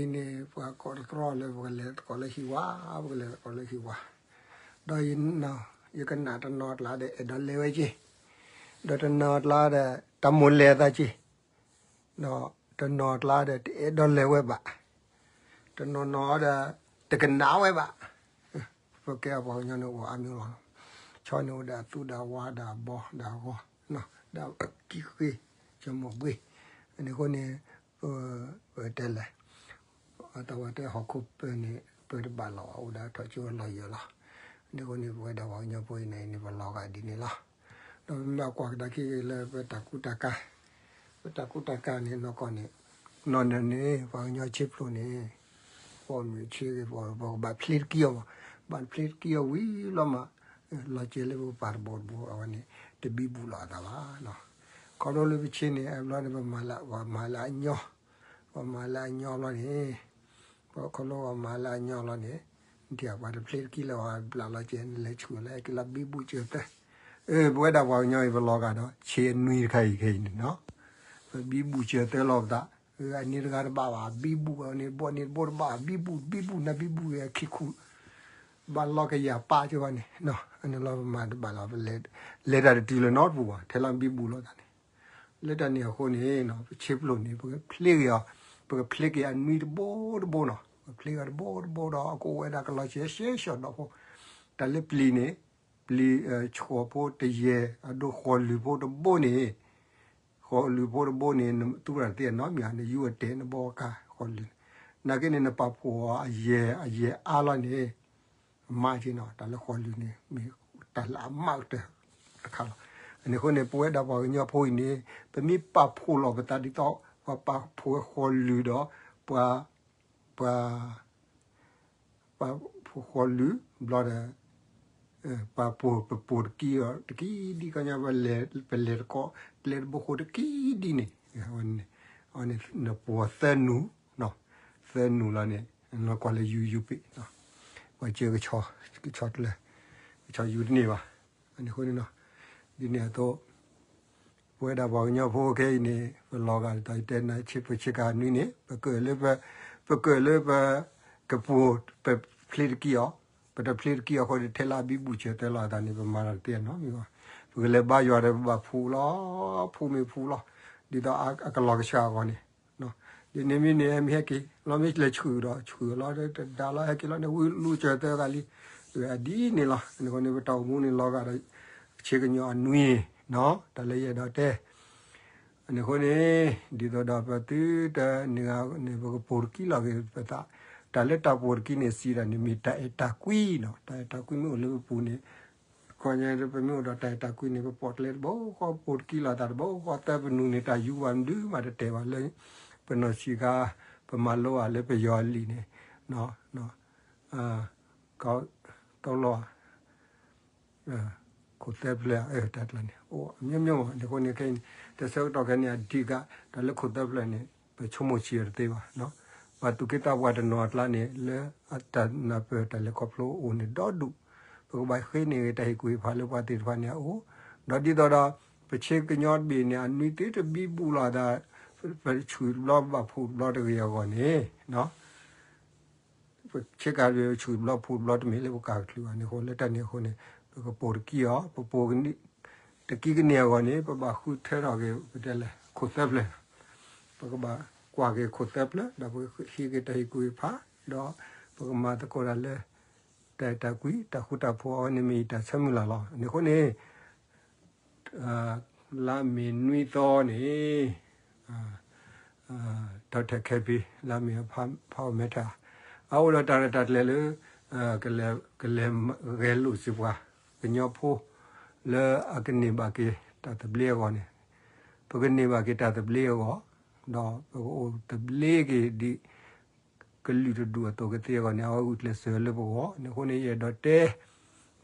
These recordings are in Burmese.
ini pa kontrol le bole kole hiwa bole kole hiwa do yin no you can not not la de do le we ji do to not la de tamun le da ji no to not la de do le we ba to no no de de kan na we ba po ke ba nyo no wa amyo lo cho no da tu da wa da bo da ho no da ki ki cho mo bwe ni ko ni ờ te le အတော်တဲ့ဟခုပနေပြတ်ပါလော ဦးဒါတော့ကျွလောရလားဒီကိုနေဘွယ်တော့ညပွေးနေနေဘလောကဒီနေလားတော့လောက်ကွာတကိလေပတကုတကပတကုတကနေတော့ကောနေနော်နေနေဘာညချစ်လို့နေပေါ်မြချေပေါ်ဘောဘာဖလစ်ကီယောဘာဖလစ်ကီ ယောဝီလမလာချေလေဘောပါဘောဘောအဝနေတဘီဘူးလာတာပါနော်ကော်လိုလေးချင်းနေအဘလာနေမလာဝမလာညောဝမလာညောလို့နေ po kolo wa mala nyo lo ne dia wa de plate kilo wa bla la chen le chu le ki la bi bu che te e bwe da wa nyo i vlog ga do che nui khai khai ni no bi bu che te lo da e ni ga ba ba bi bu ni bo ni bo ba bi bu bi bu na bi bu ya ki ku ba lo ka ya pa che wa ni no ani lo ma ba lo le le da ti lo not bu wa te la bi bu lo da ni le da ni ko ni no chip lo ni bu plate ya ပကဖလစ်ကအမီဘောဘောနော်ဖလစ်ကဘောဘောတော့ကိုဝဲတာကလာရှေရှေရှော့တော့တလက်ပလီနေပလီချောပိုတရေအဒိုခေါ်လူဘောတဘောနေခေါ်လူဘောတဘောနေသူရတဲ့နော်မြန်နေယူတဲ့နဘောကခေါ်လူနာကနေနပဖောအရေအရေအားလာနေမာဂျီနော်တလက်ခေါ်လူနေမီတလာမောက်တဲ့အခါအနေခုနေပွဲတော့ဘာညဖိုးနေပမိ ပဖိုးလောပတာဒီတော့ pa pa phu ho lu do pa pa pa phu ho lu bla de pa pu pa pu ki ki di ka nya ba le pe le ko le bo ho de ki di ne on on ne po sa nu no sa nu la ne no kwa le yu yu pi no wa che ga cho ki cho le cho yu ni ba ani ho ni no di ne to ဝဲတာဘောညဖိုခဲနေဘလောကတိုင်တဲ့နိုင်ချစ်ပချစ်ကနွိနေပကလေပပကလေပကပူပဖလစ်ကီယောပတဖလစ်ကီယောခေါ်တယ်လာဘီဘူချေတယ်လာတာနေပမာတဲ့နော်မြေပကလေဘာရွာတယ်ဘာဖူလားဖူမေဖူလားဒီတော့အကလောကရှာကောနေနော်ဒီနေမီနေမြက်ကီလောမစ်လက်ချူတော့ချူလာတဲ့ဒါလာကီလာနေဝလူချတဲ့ကလီဒီနေလားဒီကနေတောင်မူနေလောကတော့အခြေကညောနွိ နော်တလည်းရတော့တဲ့အနေခွနေဒီတော့တော့ပတိတနေကနေဘပေါ်ကီလာကေပတာတလည်းတပေါ်ကီနေစီရနေမီတတကွီနော်တတကွီမျိုးလို့ပူနေခေါ်ရတဲ့ပမျိုးတော့တတကွီနေပေါ်လက်ဘောခေါ်ပေါ်ကီလာတာဘောခေါ်တဲ့ပနူနေတာယူဝန်ဒူမှာတဲ့ပါလေပနောရှိကပမလောအလည်းပယောလီနေနော်နော်အာကောတော့လောအာ ကိုတက်ပလက်အဲ့တက်လာနေ။အိုမြမြမဒီကိုနေကိန်းတဆောက်တော့ကနေဒီကဒါလည်းကိုတက်ပလက်နေပချုံမချီရတဲ့ပါနော်။ဘာတုကိတာဝတ်နော်လာနေလေအတနာပတလေကောပလိုဦးနေတော့ဒုဘဘိုင်ခေနေတိုင်ကွေဖာလို့ပါတိဖာနေအိုတော့ဒီတော့ပချေကညော့ဘီနေအနိတိတဘီဘူးလာတာပချူလောဘဖူလောတရရောနေနော်ချက်ကရချူလောဖူလောတမီလေဘကာကလူအနေဟိုလက်တနေဟိုနေ ကပေါ်ကီယာပပိုကနီတကီကနေရကနေပပခုထဲရကေပတယ်လေခုသက်လေပကဘာကွာကေခုသက်လေဒါဘဟီကေတဟီကူဖာတော့ပကမာတကောရလေတတကွီတခုတဖောနေမီတဆမူလာလာနေခုနေအာလာမီနွီတော်နေအာအာဒေါက်တာကေပီလာမီဖာဖောမေတာအော်လာတာတတ်လေလေကလေကလေရဲလူစီပွား ပညောဖိုလေအကနေဘာကေတာတဘလေကောနေပကနေဘာကေတာတဘလေကောတော့ဟိုတဘလေကေဒီကလူတဒူတော့ကတိကောနေအခုလက်ဆွဲလဘောနခုနေရတော့တဲ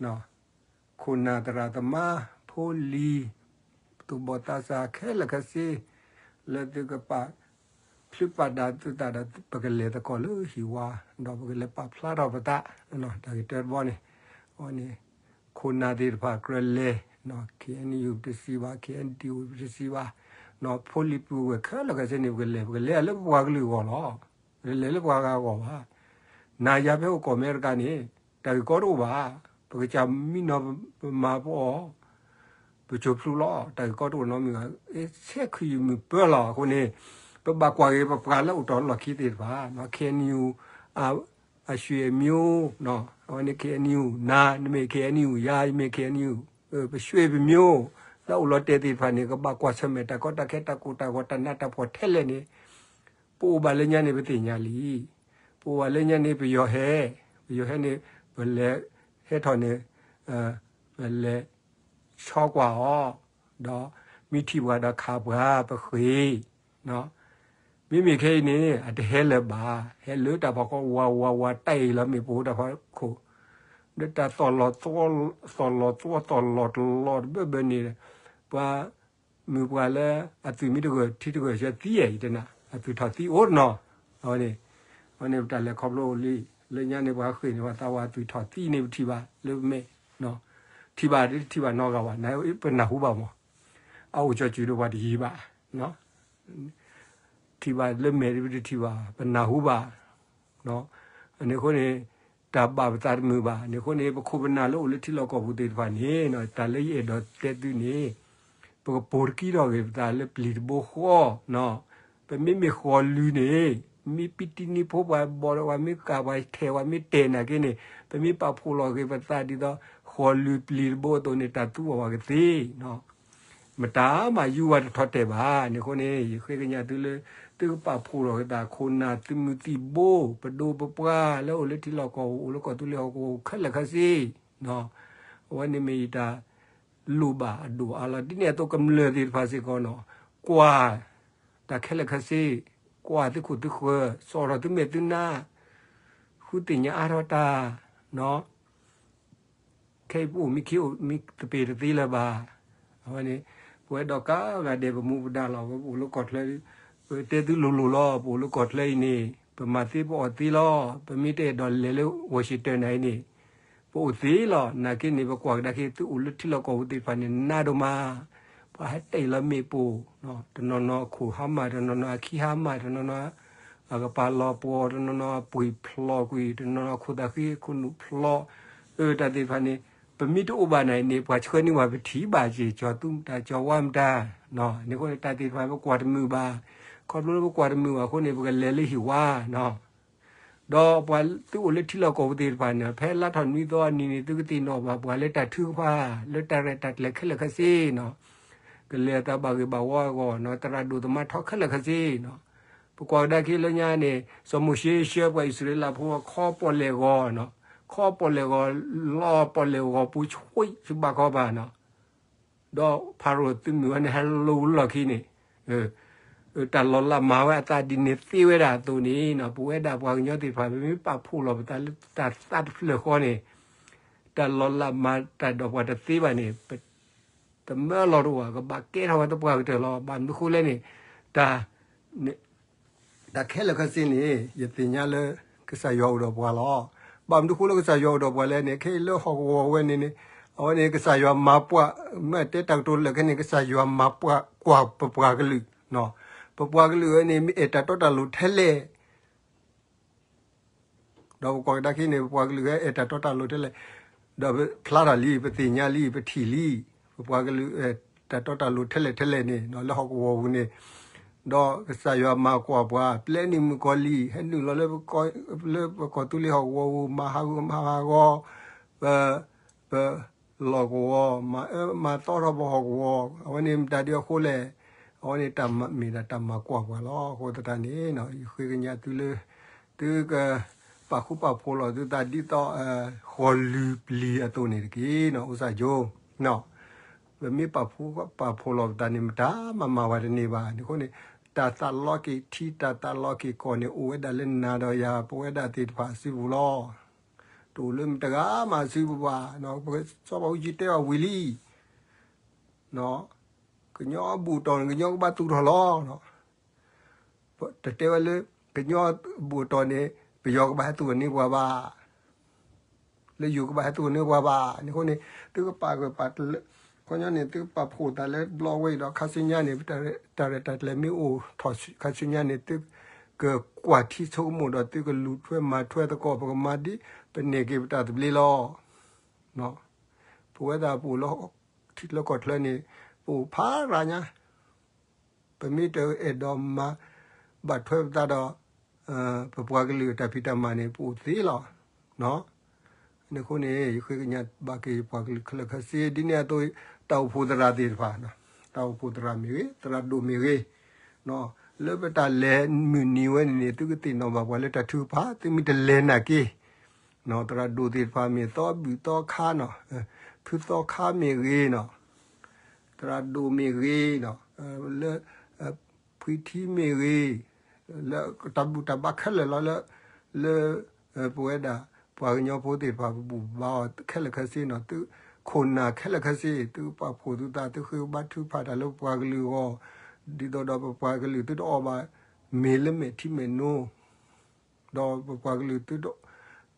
နော်ခုနာတရာတမဖိုလီသူဘောတာစာခဲလကစီလက်တကပါဖြူပါတာသူတာတာပကလေတကောလို့ဟီဝါတော့ပကလေပါဖလာတော့ပတာနော်ဒါကတဲဘောနေဟောနေ ခုနာဒီဖာကရလေနော် KNU ပစီပါ KNTU ပစီပါနော်ဖိုလီပူဝခါလကစနေဝလေဝလေအလဘွားကလူကောနော်လေလေကွာကောပါနာရပဲကိုမေရကနေတကောတော့ပါပကချာမီနော်မာပေါ်ပချိုဖလူလောတကောတော့နော်မီအဲဆက်ခီမီပလာကိုနေပပကွာရေပပလာတော့လခိတေပါနော်ခဲနီယူအာ အရွှေမျိုးနော်ဟိုနေခဲနီယူနာနမေခဲနီယူယာမေခဲနီယူပရွှေမျိုးလောက်လောတဲတေဖာနေကပကွာဆမေတကောတခဲတကူတကောတနတ်တဖို့ထဲလေနေပူပါလညာနေပတိညာလီပူပါလညာနေပယောဟဲပယောဟဲနေဘလေဟဲထော်နေအဲဘလေချောကွာဟောတော့မိထီဘွားတော့ခါဘွားပခွေနော် မိမိခဲနေအတဟဲလပါဟဲလူတာဘကောဝါဝါဝါတိုင်လမေပူတာဖခုဒတာတော်လောတော်တော်လောတော်တော်လောလောဘဘနေပွာမြပွာလဲအသူမိတကထိတကရတိရည်တနာအသူထတိဩနော်ဟောနေဟောနေတလည်းခေါပလို့လီလေညာနေပါခွေနေပါတာဝါသူထတိနေထိပါလေမေနော်ထိပါထိပါနော်ကပါနိုင်ပနာဟုပါမောအောက်ကြကြည့်တော့ပါဒီပါနော် ထိပါလေမေဒီထိပါပနာဟုပါနော်အနေခုနေတပါပတာမူပါနေခုနေပခုပနာလို့လေထိလောက်ကောဘူးတေပါနေနော်တလေးရတော့တဲ့သူနေပကပေါ်ကီတော့ကေတာလေပလီဘောခောနော်ပမိမခောလူနေမိပတီနီဖိုဘာဘောရဝမိကာဝိုင်ထေဝမိတေနာကိနေပမိပဖူလောကေပတာဒီတော့ခောလူပလီဘောတော့နေတာတူဝါကတိနော်မတားမယူဝတ်ထွက်တယ်ပါနေခုနေခွေကညာသူလေ သူပဖူလောတာခုနာသူမတိဘိုပဒိုပပွားလောလေတိလောကောလောကောသူလေကောခက်လက်ခစီနော်ဝနိမီတာလူပါဒူအလာဒီနေတော့ကမလေဒီဖာစီကောနော်ကွာတာခက်လက်ခစီကွာတခုတခုစောရတမေတနာခုတင်ညာအရတာနော်ခေပူမိခိမိတပေတတိလာပါဟောနေပွဲတော့ကာကတဲ့ဘမှုပဒါလောဘူလကော့လေ တဲသူလူလူလောပူလူကော့လဲနေပမသိပေါ်သီလောပမိတဲ့ဒေါ်လေလဝရှိတန်နိုင်နေပို့သီလောနာကိနေဘကွာဒါကိသူလူတိလကောဒီဖာနေနာဒမပါဟတဲလမေပူနော်တနနခုဟမတနနခိဟမတနနအကပါလောပေါ်တနနပွိဖလောကွီတနနခုဒါကိခုနုဖလောအဲတတိဖာနေပမိတူဘာနိုင်နေဘွာချွဲနေဝပတိပါကြီးကျော်သူတာကျော်ဝမ်တာနော်နေကိုတတိဖာဘကွာတမှုပါ ခေါ်လို့ဘကွာတမှုပါခုနေဘကလဲလေးဟီဝါနော်တော့ပွာသူ့လက်ထီလောက်ကိုတေပါနေဖဲလာထနီတော့နီနီသူကတိနော်ဘာပွာလက်တထူပါလက်တရတလက်ခလက်ခစီနော်ကလေတာဘာကဘာဝါကောနော်တရဒူတမထောက်ခလက်ခစီနော်ပကွာဒခိလညာနေစမှုရှိရှိပွာဣစရလာဖို့ခေါ်ပေါ်လေကောနော်ခေါ်ပေါ်လေကောလောပေါ်လေကောပူချွိစဘာကောပါနော်တော့ဖာရိုတင်နဟယ်လိုလခိနေအဲ တလောလာမာဝတာဒီနေသိဝဲတာသူနေနော်ပူဝဲတာဘွားညောတိဖာမိပဖူလောပတာတာတတ်ဖလခေါနေတလောလာမာတတော့ဘွားတသိပါနေတမဲလောတော့ကဘာကဲထောတဘွားကတလောဘာမခုလဲနေဒါဒါခဲလခစင်းနေယတင်ညာလေကစားရောတော့ဘွားလောဘာမခုလကစားရောတော့ဘွားလဲနေခဲလောဟောဝဲနေနေအော်နေကစားရောမပွားမဲတဲတောက်တိုလကနေကစားရောမပွားကွာပပွားကလူနော် ပပွားကလူနေမီအတတော်တလူထဲလေတော့ကောဒါခိနေပပွားကလူရဲ့အတတော်တလူထဲလေတော့ဖလာလီပတိညာလီပတိလီပပွားကလူအတတော်တလူထဲလေထဲလေနေနော်လောကဝဝနေတော့ဆာယောမကွာပွားပလဲနီမကောလီဟဲနူလောလေကောလေကောတူလီဟောဝဝမဟာမဟာကောဘဘလောကောမမတော်ရဘောကောအဝနေတတရခိုးလေ ဟောနေတမမီတာတမကွာကွာလောဟိုတတနေနော်ခွေကညာသူလေသူကပါခုပါဖိုလောသူတဒီတော့အခေါ်လူပလီအတူနေကေနော်ဥစားဂျုံနော်ဝမေပါဖူပါဖိုလောတနိမတာမမဝရနေပါဒီခုနေတာတလောကီထီတာတလောကီကိုနေဥဝဒလနာတော့ယာပဝဒတိတဖာစီဘူးလောတူလုံတကားမှာစီဘူးပါနော်စောပါဦး ကညောဘူတော်ကညောဘာတူထလောနော်တတဲဝလေကညောဘူတော်နေပယောကဘာတူနေဘွာဘာလေယူကဘာတူနေဘွာဘာနေခုနေသူကပါကပါတလေကညောနေသူပါဖို့တလေဘလော့ဝေးတော့ခါစညာနေတရတရတလေမီအိုထော်ခါစညာနေသူကကွာတီချုံမတော့သူကလူထွဲမှာထွဲတကောပကမာဒီပနေကေပတာတပလီလောနော်ပဝဲတာပူလောထိလကော့ထလနေ ပူဖာရာညာပမီတေအဒေါ်မာဘတ်ထွဲတာတော့အပပွားကလေးတပိတမနေပူသေးလောနော်နခုနေရခွေကညဘာကေပွားကလေးခလခစီဒီနေတော့တောက်ဖို့တရာသေးဖာနော်တောက်ဖို့တရာမီတရာဒိုမီနော်လ ဘတာလဲမီနီဝဲနေသူကတိနော်ဘာဝလဲတထူဖာတိမီတလဲနာကေနော်တရာဒိုသေးဖာမီတော့ဘီတော့ခါနော်ဖူတော့ခါမီရေနော်တရာဒိုမီရေနော်လဲဖွီတီမီရေလဲတဘူတဘခက်လဲလဲလဲပွေဒါပွာညောဖိုးတေဖာဘူဘာခက်လက်ခစီနော်သူခုနာခက်လက်ခစီသူပဖိုသူတာသူခေဘတ်သူဖာတလို့ပွာကလူဟောဒီတော့တော့ပွားကလေးတို့တော့ဘာမေလမေတိမေနိုတော့ပွားကလေးတို့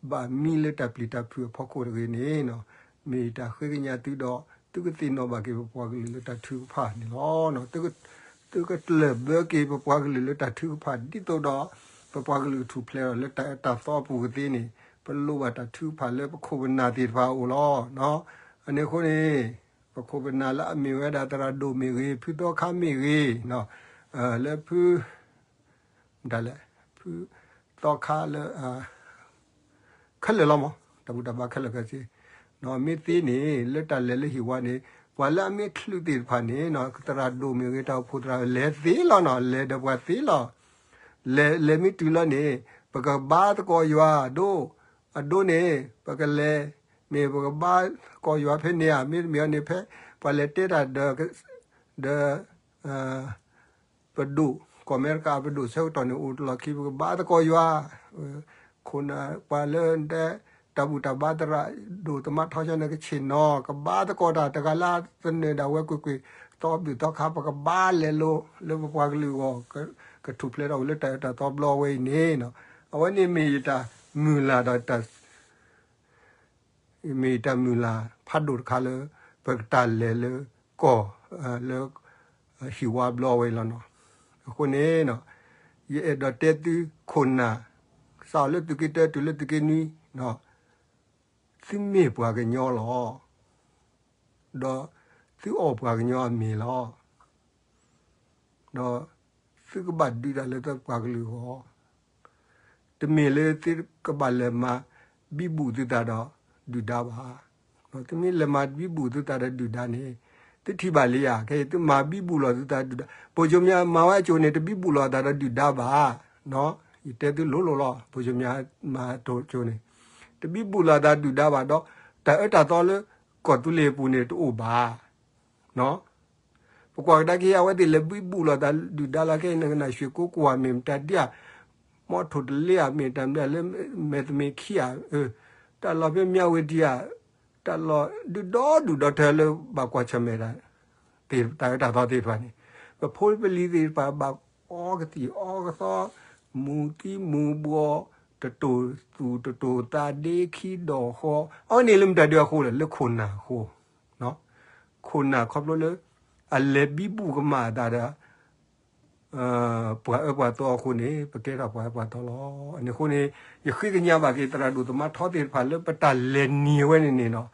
ဘာမီလက်တပလီတဖူဖခိုရနေနော်မေတာခွေကညာတူတော့ သူကတင်တော့ဘာကေပွားကလေးလက်တထူဖာနေလောနော်သူကသူကတလက်ဘကေပွားကလေးလက်တထူဖာဒီတော့တော့ပွားကလေးထူဖလဲလက်တတသောပူကတိနေပလို့ဘာတထူဖာလက်ပခိုဝနာတိဖာဦးလောနော်အနေခုနေပခုပနာလာအမီဝဲဒါတရာဒိုမီရီဖီတော့ခမီရီနော်အဲလေဖူဒါလေဖူတော့ခါလေအာခက်လေလောမတဘူတဘာခက်လေကစီ နော်မီတီနေလက်တလဲလေဟီဝါနေဝါလာမီခလူတီဖာနေနော်တရာဒိုမီရီတော့ဖူတရာလဲသေးလောနော်လဲတဘွားသေးလောလဲလဲမီတူလောနေပကဘာတကိုယွာဒိုအဒိုနေပကလဲမေဘဘာကိုရွာဖဲနေရမေမြေနေဖဲပလက်တေတာဒဒအာပဒူကမေကာပဒူဆောတနဥတလခိဘဘာတကိုရွာခုနာပလန်တဲ့ တဘူတဘာတရာဒူတမထောချနေကချင်နောကဘာတကိုတာတကလာစနေတာဝဲကွကွတော့ပြီတော့ခါပကဘာလေလိုလေဘပွားကလူကိုကထုပလေတော့လက်တာတော့ဘလောဝေးနေနော်အဝနေမီတာမူလာတော့တမေတမူလာဖတ်ဒုခါလပကတလေလေကောလေဟီဝါဘလောဝဲလနော်ခုနေနော်ယေဒတေတူခုနာစာလတုကိတတူလတုကိနီနော် စိမေပွားကညောလောဒေါ်သူအောပွားကညောမီလောဒေါ်သူကဘတ်ဒီရလေတပွားကလူဟောတမေလေတိကဘလေမာဘီဘူးတတာတော့ဒူဒါပါနော်တမီလမတ်ဘီဘူးသူတာဒူဒါနေတိတိပါလေးရခဲသူမာဘီဘူးလောသူတာဒူဒါပိုဂျုံမြမာဝဲချိုနေတဘီဘူးလောတာဒူဒါပါနော်ဒီတဲသူလိုလိုလောပိုဂျုံမြမာတိုချိုနေ တပိပူလာတာတူတာပါတော့ဒါအတာတော်လကောတူလေပူနေတူဘာနော်ပကွာတကေအဝတိလေပိပူလာတာတူတာလာကေနငနာရွှေကိုကွာမင်တတျမောထုတလေအမင်တမ်လေမေတမေခီယာတလောပြမြဝတိယတလောဒူဒေါဒူဒေါထဲလဘကွာချမေရာတေတာတာတော်တေဖာနေပဖိုးပလီသေးပါဘဩဂတိဩဂသောမူတိမူဘော တတူသူတတူတာဒေခီဒောဟောအော်နေလမ်တဒေခိုလေလခုနာဟောနော်ခုနာခေါပလို့လေအလေဘီဘူးကမာတာတာအာပွားပွားတော့ခုနေပကေတာပွားပွားတော့လောအနေခုနေယခိကညာဘာကေတရာဒူတမထောတေဖာလပတလေနီဝဲနေနေနော်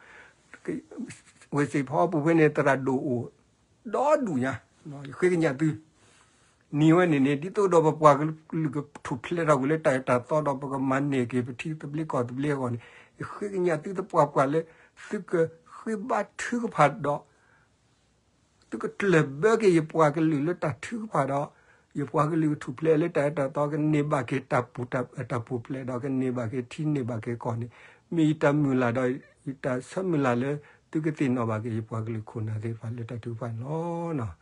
ဝေစီဖောပူဝဲနေတရာဒူဒေါ်ဒူညာနော်ယခိကညာတူ နီဝနေနေဒီတော့တော့ပွားကလူကထူဖလေတော့လေတိုက်တာတော့တော့ပကမန်နေကေပတိတပလီကောတပလီကောနေခွေညာတိတပွားပွားလေသူကခွေဘာထူကဖတ်တော့သူကတလဘကေရပွားကလူလတထူကဖတ်တော့ရပွားကလူထူဖလေလေတိုက်တာတော့ကနေဘာကေတပ်ပူတပ်တပ်ပူဖလေတော့ကနေဘာကေထင်းနေဘာကေကောနေမီတမူလာတော့ဤတဆမူလာလေသူကတင်တော့ဘာကေရပွားကလူခုနာသေးပါလေတတူပါနော်နော်